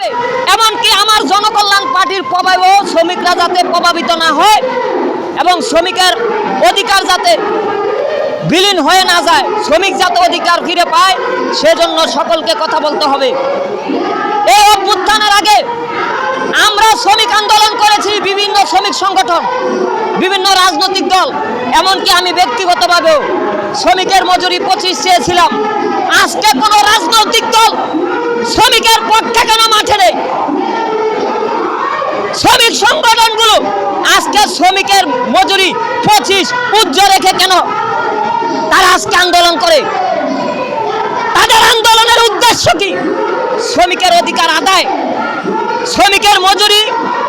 হবে এমনকি আমার জনকল্যাণ পার্টির প্রভাবেও শ্রমিকরা যাতে প্রভাবিত না হয় এবং শ্রমিকের অধিকার যাতে বিলীন হয়ে না যায়, শ্রমিক যাতে অধিকার ফিরে পায়, সেজন্য সকলকে কথা বলতে হবে। এই অভ্যুত্থানের আগে আমরা শ্রমিক আন্দোলন করেছি বিভিন্ন শ্রমিক সংগঠন, বিভিন্ন রাজনৈতিক দল, এমনকি আমি ব্যক্তিগতভাবেও শ্রমিকের মজুরি পঁচিশ চেয়েছিলাম। আজকে কোনো রাজনৈতিক দল শ্রমিকের পক্ষে কেন শ্রমিক সংগঠনগুলো আজকে শ্রমিকের মজুরি পঁচিশ উজ্জ রেখে কেন তারা আজকে আন্দোলন করে? তাদের আন্দোলনের উদ্দেশ্য কি? শ্রমিকের অধিকার আদায়, শ্রমিকের মজুরি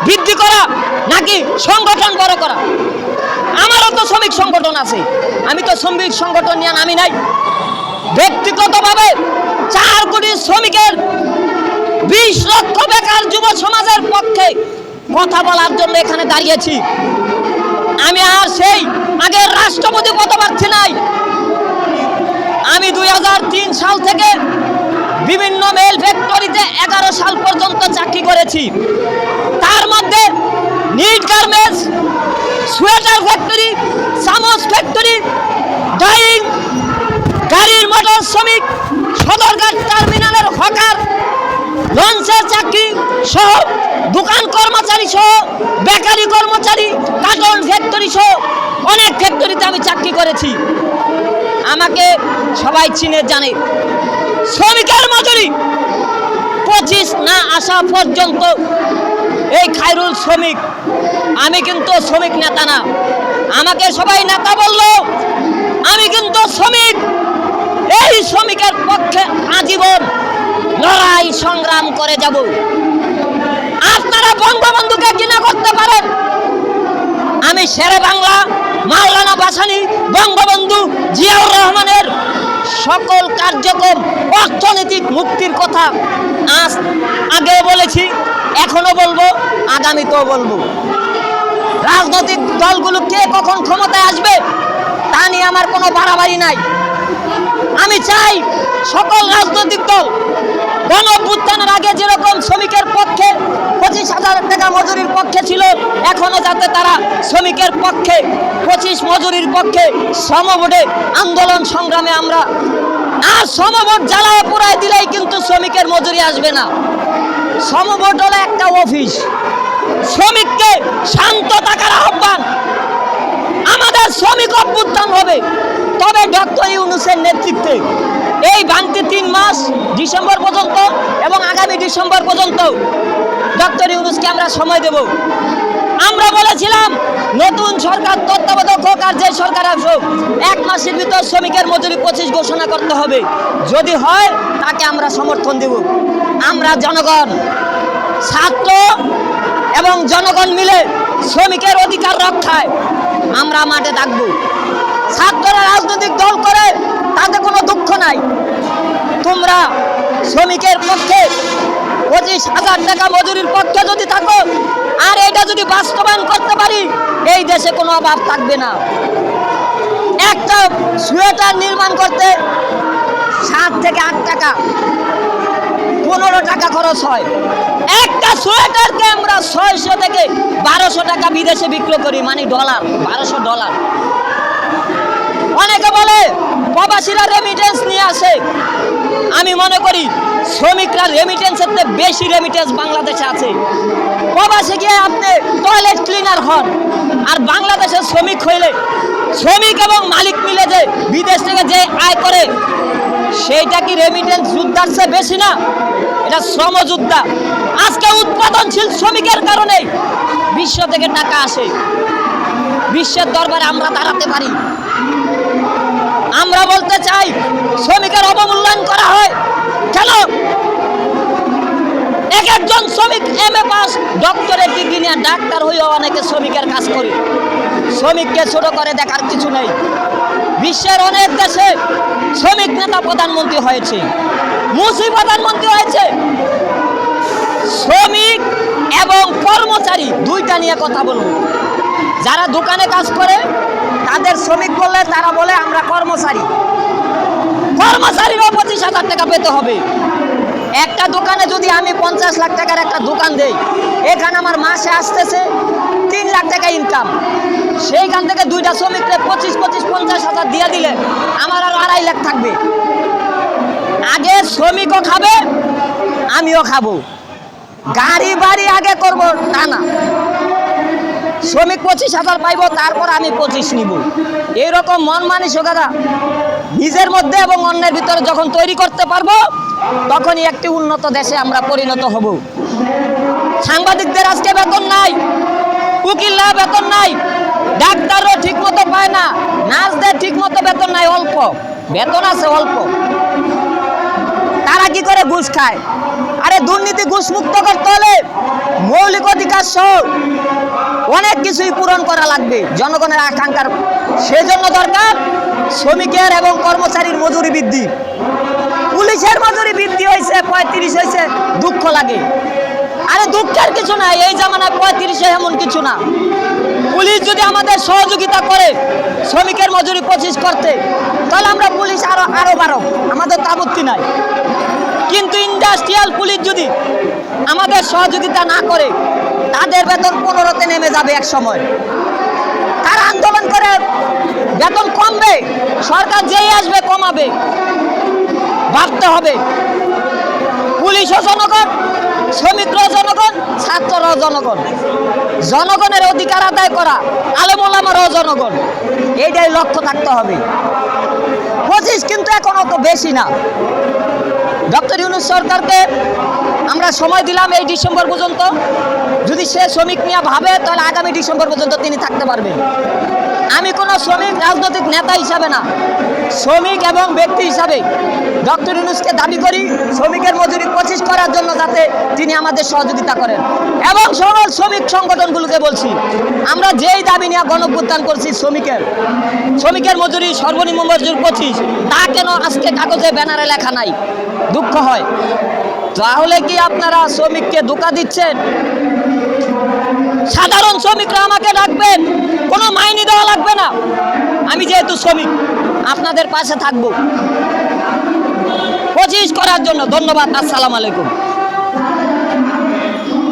বৃদ্ধি করা নাকি সংগঠন বড় করা? আমারও তো শ্রমিক সংগঠন আছে, আমি তো শ্রমিক সংগঠন নিয়ে নামি নাই। ব্যক্তিগতভাবে চার কোটি শ্রমিকের বিশ লক্ষ বেকার যুব সমাজের পক্ষে কথা বলার জন্য এখানে দাঁড়িয়েছি। আমি আর সেই আগের রাষ্ট্রপতি পদ পাচ্ছি নাই। আমি দু হাজার তিন সাল থেকে বিভিন্ন মেল ফ্যাক্টরিতে এগারো সাল পর্যন্ত চাকরি করেছি। তার মধ্যে নিট গার্মেন্টস সোয়েটার ফ্যাক্টরি চামচ ফ্যাক্টরি ডাইং, গাড়ির মোটর শ্রমিক, সদরঘাট টার্মিনালের হকার, লঞ্চের চাকরি সহ দোকান কর্মচারী সহ, বেকারি কর্মচারী কার্টন ফ্যাক্টরি সহ অনেক ফ্যাক্টরিতে আমি চাকরি করেছি। আমাকে সবাই চিনে, জানে। শ্রমিকের মজুরি পঁচিশ না আসা পর্যন্ত এই খায়রুল শ্রমিক। আমি কিন্তু শ্রমিক নেতা না। আমাকে সবাই নেতা বলল, আমি কিন্তু শ্রমিক। এই শ্রমিকের পক্ষে আজীবন লড়াই সংগ্রাম করে যাব। বঙ্গবন্ধুকে ঘৃণা করতে পারেন। আমি শেরে বাংলা, মাওলানা বাসানি বঙ্গবন্ধু জিয়াউর রহমানের সকল কার্যক্রম, অর্থনৈতিক মুক্তির কথা আজ আগে বলেছি, এখনও বলব, আগামীতেও বলব। রাজনৈতিক দলগুলো কে কখন ক্ষমতায় আসবে, তা নিয়ে আমার কোনো বাড়াবাড়ি নাই। আমি চাই সকল রাজনৈতিক দল গণ অভ্যুত্থানের আগে যেরকম শ্রমিকের পক্ষে পঁচিশ হাজার টাকা মজুরির পক্ষে ছিল, এখনও যাতে তারা শ্রমিকের পক্ষে, পঁচিশ মজুরির পক্ষে সমভোটে আন্দোলন সংগ্রামে আমরা, আর সমভোট জ্বালায় পুরাই দিলেই কিন্তু শ্রমিকের মজুরি আসবে না। সমভোট হলো একটা অফিস। শ্রমিককে শান্ত থাকার আহ্বান। আমাদের শ্রমিক অভ্যুত্থান হবে। ডক্টর ইউনুসের নেতৃত্বে। এই ভাঙতি তিন মাস ডিসেম্বর পর্যন্ত এবং আগামী ডিসেম্বর পর্যন্ত ডক্টর ইউনুসকে আমরা সময় দেব। আমরা বলেছিলাম, নতুন সরকার তত্ত্বাবধায়ক হোক আর যে সরকার আসুক, এক মাসের ভিতর শ্রমিকের মজুরি পঁচিশ ঘোষণা করতে হবে। যদি হয়, তাকে আমরা সমর্থন দেব। আমরা জনগণ, ছাত্র এবং জনগণ মিলে শ্রমিকের অধিকার রক্ষায় আমরা মাঠে থাকব। ছাত্ররা রাজনৈতিক দল করে, তাতে কোনো দুঃখ নাই। তোমরা শ্রমিকের পক্ষে পঁচিশ হাজার টাকা মজুরির পক্ষে যদি থাকো, আর এটা যদি বাস্তবায়ন করতে পারি, এই দেশে কোনো অভাব থাকবে না। একটা সোয়েটার নির্মাণ করতে সাত থেকে আট টাকা, পনেরো টাকা খরচ হয়। একটা সোয়েটারকে আমরা ছয়শো থেকে বারোশো টাকা বিদেশে বিক্রি করি মানে ডলার, বারোশো ডলার। অনেকে বলে, প্রবাসীরা রেমিটেন্স নিয়ে আসে। আমি মনে করি, শ্রমিকরা রেমিটেন্সের চেয়ে বেশি রেমিটেন্স বাংলাদেশে আছে। প্রবাসে গিয়ে আপনি টয়লেট ক্লিনার হন, আর বাংলাদেশের শ্রমিক হইলে, শ্রমিক এবং মালিক মিলে যে বিদেশ থেকে যে আয় করে, সেইটা কি রেমিটেন্স যোদ্ধার চেয়ে বেশি না? এটা শ্রমযোদ্ধা। আজকে উৎপাদনশীল শ্রমিকের কারণে বিশ্ব থেকে টাকা আসে। বিশ্বের দরবারে আমরা দাঁড়াতে পারি। আমরা বলতে চাই, শ্রমিকের অবমূল্যায়ন করা হয়। কেন? এক একজন শ্রমিক এম এ পাস ডক্টরের ডিগ্রি নিয়ে ডাক্তার হয়েও অনেকে শ্রমিকের কাজ করি। শ্রমিককে ছোট করে দেখার কিছু নেই। বিশ্বের অনেক দেশে শ্রমিক নেতা প্রধানমন্ত্রী হয়েছে। মুসি প্রধানমন্ত্রী হয়েছে। শ্রমিক এবং কর্মচারী দুইটা নিয়ে কথা বলব যারা দোকানে কাজ করে তাদের শ্রমিক বললে, তারা বলে, আমরা কর্মচারী। কর্মচারীরও পঁচিশ হাজার টাকা পেতে হবে। একটা দোকানে যদি আমি পঞ্চাশ লাখ টাকার একটা দোকান দেই, এখানে আমার মাসে আসতেছে তিন লাখ টাকা ইনকাম সেইখান থেকে দুইটা শ্রমিককে পঁচিশ পঁচিশ, পঞ্চাশ হাজার দিয়ে দিলে আমার আরও আড়াই লাখ থাকবে। আগে শ্রমিকও খাবে, আমিও খাব। গাড়ি বাড়ি আগে করব না না। শ্রমিক পঁচিশ হাজার পাইবো, তারপর আমি পঁচিশ নিব। এইরকম মন মানসিকতা নিজের মধ্যে এবং অন্যের ভিতরে যখন তৈরি করতে পারব, তখনই একটি উন্নত দেশে আমরা পরিণত হব। সাংবাদিকদের আজকে বেতন নাই, উকিলরা বেতন নাই, ডাক্তারও ঠিক মতো পায় না, নার্সদের ঠিক মতো বেতন নাই, অল্প। বেতন আছে অল্প। তারা কি করে ঘুষ খায়? আরে দুর্নীতি ঘুষ মুক্ত করতে হলে মৌলিক অধিকার সহ অনেক কিছুই পূরণ করা লাগবে। জনগণের আকাঙ্ক্ষার, সেজন্য দরকার শ্রমিকের এবং কর্মচারীর মজুরি বৃদ্ধি। পুলিশের মজুরি বৃদ্ধি হয়েছে, পঁয়ত্রিশ হয়েছে, দুঃখ লাগে। আরে দুঃখের কিছু না এই জামানায় পঁয়ত্রিশে এমন কিছু না। পুলিশ যদি আমাদের সহযোগিতা করে, শ্রমিকের মজুরি পঁচিশ করতে, তাহলে আমরা পুলিশ আরও আরও বারো আমাদের তো আপত্তি নাই। কিন্তু ইন্ডাস্ট্রিয়াল পুলিশ যদি আমাদের সহযোগিতা না করে, তাদের বেতন পনেরোতে নেমে যাবে এক সময়। তারা আন্দোলন করে বেতন কমবে, সরকার যেই আসবে কমাবে। ভাবতে হবে। পুলিশও জনগণ, শ্রমিকরাও জনগণ, ছাত্ররাও জনগণ। জনগণের অধিকার আদায় করা আলেমোলামারও জনগণ, এইটাই লক্ষ্য থাকতে হবে। পঁচিশ কিন্তু এখন অত বেশি না। ডক্টর ইউনুস সরকারকে আমরা সময় দিলাম এই ডিসেম্বর পর্যন্ত। যদি সে শ্রমিক নিয়ে ভাবে, তাহলে আগামী ডিসেম্বর পর্যন্ত তিনি থাকতে পারবেন। আমি কোনো শ্রমিক, রাজনৈতিক নেতা হিসাবে না। শ্রমিক এবং ব্যক্তি হিসাবে ডক্টর ইউনুসকে দাবি করি, শ্রমিকের মজুরি পঁচিশ করার জন্য যাতে তিনি আমাদের সহযোগিতা করেন। এবং সকল শ্রমিক সংগঠনগুলোকে বলছি, আমরা যেই দাবি নিয়ে গণভ্যুত্থান করছি শ্রমিকের শ্রমিকের মজুরি সর্বনিম্ন মজুরি পঁচিশ, তা কেন আজকে কাগজে, ব্যানারে লেখা নাই? দুঃখ হয়। তাহলে কি আপনারা শ্রমিককে ধোকা দিচ্ছেন? সাধারণ শ্রমিকরা আমাকে ডাকবেন, কোনো মাইনি দেওয়া লাগবে না। আমি যেহেতু শ্রমিক, আপনাদের পাশে থাকব। পঁচিশ করার জন্য ধন্যবাদ, আসসালামু আলাইকুম।